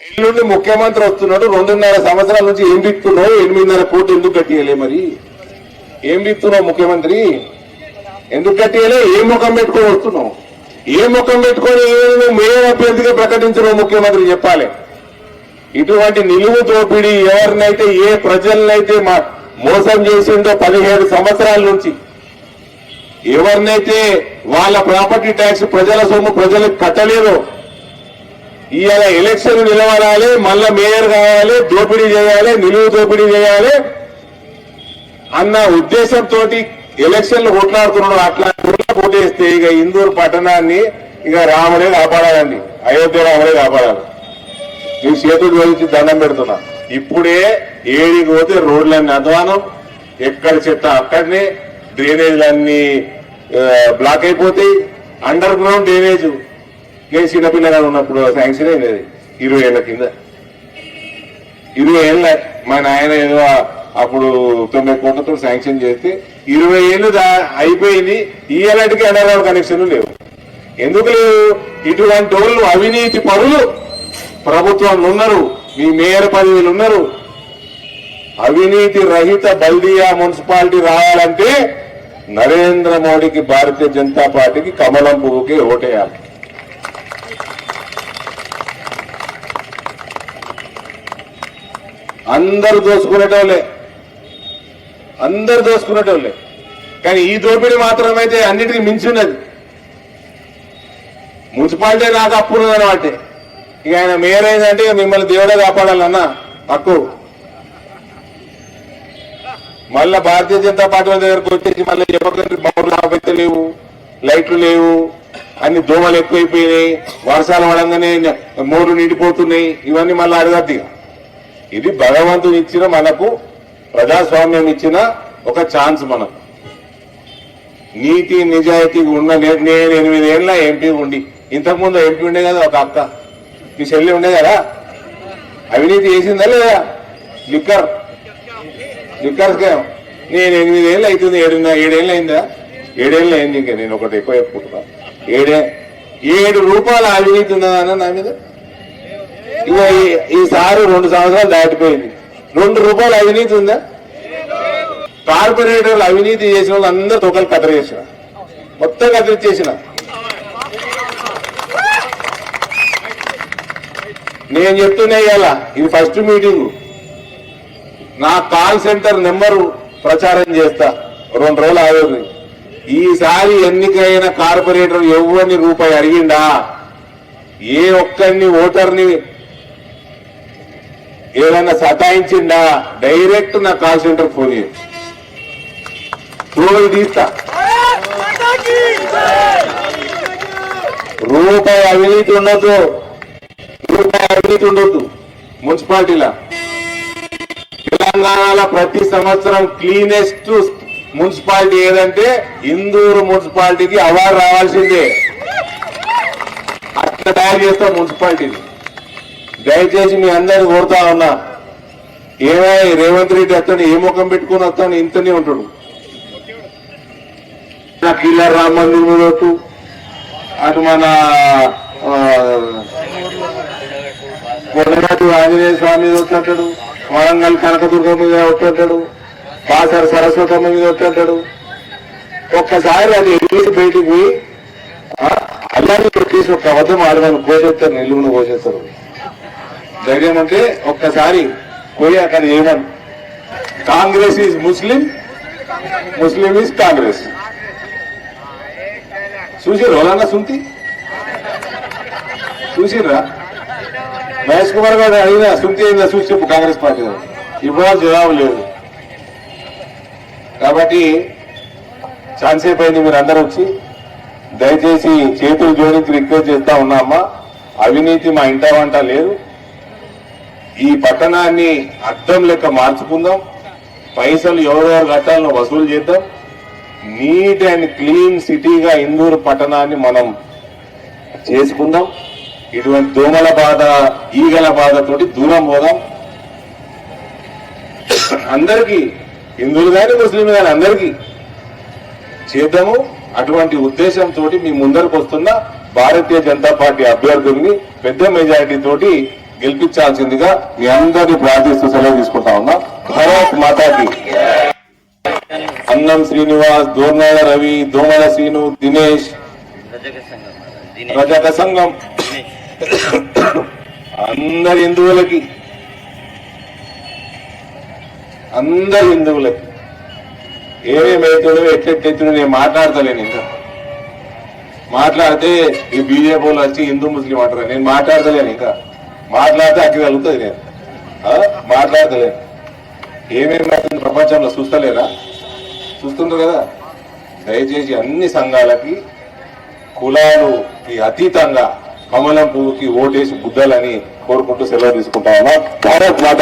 ఎల్లుండి ముఖ్యమంత్రి వస్తున్నాడు. రెండున్నర సంవత్సరాల నుంచి ఏం బిక్తున్నావు ఎనిమిదిన్నర కోట్లు ఎందుకు కట్టియలే మరి? ఏం బిక్తున్నావు ముఖ్యమంత్రి? ఎందుకు కట్టియలే? ఏ ముఖం పెట్టుకొని వస్తున్నావు? ఏ ముఖం పెట్టుకొని మేము మేయర్ అభ్యర్థిగా ప్రకటించడం ముఖ్యమంత్రి చెప్పాలి. ఇటువంటి నిలువు దోపిడీ ఎవరినైతే ఏ ప్రజలనైతే మా మోసం చేసిందో పదిహేడు సంవత్సరాల నుంచి ఎవరినైతే వాళ్ళ ప్రాపర్టీ ట్యాక్స్ ప్రజల సొమ్ము ప్రజలకు కట్టలేదో ఇవాళ ఎలక్షన్ నిలబడాలి మళ్ళా మేయర్ కావాలి దోపిడీ చేయాలి నిలువు దోపిడీ చేయాలి అన్న ఉద్దేశంతో ఎలక్షన్లు కొట్లాడుతున్నాడు. అట్లా పోటీస్తే ఇక ఇందూరు పట్టణాన్ని ఇక రాముడే కాపాడాలండి. అయోధ్య రాముడే కాపాడాలి. నీ చేతులు జోడించి దండం పెడుతున్నా. ఇప్పుడే ఏడికి పోతే రోడ్లన్నీ అధ్వానం. ఎక్కడ చెత్త అక్కడనే డ్రైనేజ్లన్నీ బ్లాక్ అయిపోతాయి. Underground drainage. నేను చిన్నపిల్లగా ఉన్నప్పుడు శాంక్షన్ అయినది ఇరవై ఏళ్ళ కింద. ఇరవై ఏళ్ళ మా నాయన ఏదో అప్పుడు తొమ్మిది కోట్లతో శాంక్షన్ చేస్తే ఇరవై ఏళ్ళు దా- అయిపోయింది. ఈ ఏళ్ళకి అండర్గ్రౌండ్ కనెక్షన్లు లేవు. ఎందుకు లేవు? ఇటువంటి వాళ్ళు అవినీతి పరులు. ప్రభుత్వంలో ఉన్నారు మీ మేయర్ పదవులు ఉన్నారు. అవినీతి రహిత బల్దియా మున్సిపాలిటీ రావాలంటే నరేంద్ర మోడీకి భారతీయ జనతా పార్టీకి కమలం పువ్వుకి ఓటేయాలి. అందరు దోసుకునేటోళ్ళే. అందరు దోసుకునేటోళ్ళే. కానీ ఈ దోపిడీ మాత్రమైతే అన్నిటికీ మించి ఉన్నది మున్సిపాలిటీ నాకు అప్పు ఉన్నదన్నమాట ఇక ఆయన మేయర్ అయిందంటే ఇక మిమ్మల్ని దేవుడే కాపాడాలన్న తక్కువ. మళ్ళా భారతీయ జనతా పార్టీ దగ్గరకు వచ్చేసి మళ్ళీ ఎవరికైనా బౌర్లు ఆపైతే లేవు లైట్లు లేవు అన్ని దోమలు ఎక్కువైపోయినాయి వర్షాలు పడంగానే మోర్లు నిండిపోతున్నాయి ఇవన్నీ మళ్ళీ అడగద్దు ఇది భగవంతుని ఇచ్చిన మనకు ప్రజాస్వామ్యం ఇచ్చిన ఒక ఛాన్స్ మనకు. నీతి నిజాయితీ ఉన్న నేను ఎనిమిదేళ్ళ ఎంపీ ఉండి ఇంతకుముందు ఎంపీ ఉండే కదా ఒక అక్క మీ చెల్లి ఉండే కదా? అవినీతి చేసిందా లేదా? లిక్కర్. లిక్కర్ స్కామ్ నేను ఎనిమిదేళ్ళు అవుతుంది ఏడున్న ఏడేళ్ళు అయిందా? ఏడేళ్ళు అయింది ఇంకా నేను ఒకటి ఎక్కువ చెప్పుకుంటున్నా. ఏడే ఏడు రూపాయల అవినీతి ఉన్నదా నా మీద? ఇక ఈ- ఈసారి రెండు సంవత్సరాలు దాటిపోయింది. రెండు రూపాయలు అవినీతి ఉందా? కార్పొరేటర్లు అవినీతి చేసిన వాళ్ళు అందరు తొక్కలు కట్టరు చేసిన. మొత్తం కట్టరి చేసిన నేను చెప్తున్నా ఇవాళ ఇది ఫస్ట్ మీటింగ్. నా కాల్ సెంటర్ నెంబరు ప్రచారం చేస్తా. రెండు రోజులు ఆగదు. ఈసారి ఎన్నికైన కార్పొరేటర్ ఎవరిని రూపాయి అడిగిండా? ఏ ఒక్కరిని ఓటర్ని ఏదైనా సతాయించిందా? డైరెక్ట్ నా కాల్ సెంటర్ ఫోన్ చేయండి రూపాయి తీస్తా. రూపాయి అవినీతి ఉండొద్దు. రూపాయి అవినీతి ఉండొద్దు. మున్సిపాలిటీలా. తెలంగాణలో ప్రతి సంవత్సరం క్లీనెస్ట్ మున్సిపాలిటీ ఏదంటే ఇందూరు మున్సిపాలిటీకి అవార్డు రావాల్సిందే. అట్లా తయారు చేస్తాం మున్సిపాలిటీని. దయచేసి మీ అందరిని కోరుతా ఉన్నా ఏమై రేవంత్ రెడ్డి అతను ఏ ముఖం పెట్టుకుని వస్తాను ఇంతనే ఉంటాడు. నా కిల్లర్ రామ మందిర్ మీద అటు మన ఆ, కొండనాటి ఆంజనేయ స్వామి మీద వస్తుంటాడు వరంగల్ కనకదుర్గ మీద వస్తుంటాడు బాసర సరస్వతమ్మ మీద వస్తుంటాడు. ఒక్కసారి అది ఎగిరి బయటికి పోయి అల్లాన్ని పెట్టేసి ఒక అబద్ధం ఆడదాన్ని కోసేస్తారు నిలువును కోసేస్తారు. ధైర్యం అంటే ఒక్కసారి పోయి అక్కడ ఏమని? Congress is Muslim Muslim is Congress. చూసిర్రు రోలన్నా సుంతి? చూసిర్రా? మహేష్ కుమార్ గారు అడిగిన సుంతి అయిందా చూసి చెప్పు కాంగ్రెస్ పార్టీ ఇవ్వాలి జవాబు లేదు. కాబట్టి ఛాన్స్ అయిపోయింది మీరు అందరూ వచ్చి దయచేసి చేతులు జోడించి రిక్వెస్ట్ చేస్తా ఉన్నా అవినీతి మా ఇంట వంట లేదు. ఈ పట్టణాన్ని అర్థం లెక్క మార్చుకుందాం. పైసలు ఎవరెవరు కట్టాలను వసూలు చేద్దాం. నీట్ అండ్ క్లీన్ సిటీగా ఇందూరు పట్టణాన్ని మనం చేసుకుందాం. ఇటువంటి దోమల బాధ ఈగల బాధతోటి దూరం పోదాం. అందరికీ హిందువులు కానీ ముస్లింలు కానీ అందరికీ చేద్దాము. అటువంటి ఉద్దేశంతో మీ ముందరకు వస్తున్న భారతీయ జనతా పార్టీ అభ్యర్థుల్ని పెద్ద మెజారిటీ తోటి గెలిపించాల్సిందిగా మీ అందరినీ ప్రార్థిస్తూ సెలవు తీసుకుంటా ఉన్నా. భారత్ మాతాకి. అన్నం శ్రీనివాస్ దోర్నాల రవి దోమల శ్రీను దినేష్. రజక సంఘం అందరి హిందువులకి. అందరి హిందువులకి. ఏమేమైతుందో ఎట్లెట్లెత్తుందో నేను మాట్లాడతలేను ఇంకా. మాట్లాడితే ఈ బీజేపీ వాళ్ళు వచ్చి హిందూ ముస్లిం అంటారు. నేను మాట్లాడతలేను ఇంకా. మాట్లాడితే అక్కడ నేను. మాట్లాడతలేను ఏమేమి మాత్రం ప్రపంచంలో చూస్తలేరా? చూస్తుండ్రు కదా? దయచేసి అన్ని సంఘాలకి కులాలుకి అతీతంగా కమలం పువ్వుకి ఓటేసి బుద్ధలని కోరుకుంటూ సెలవు తీసుకుంటా భారత్ మాత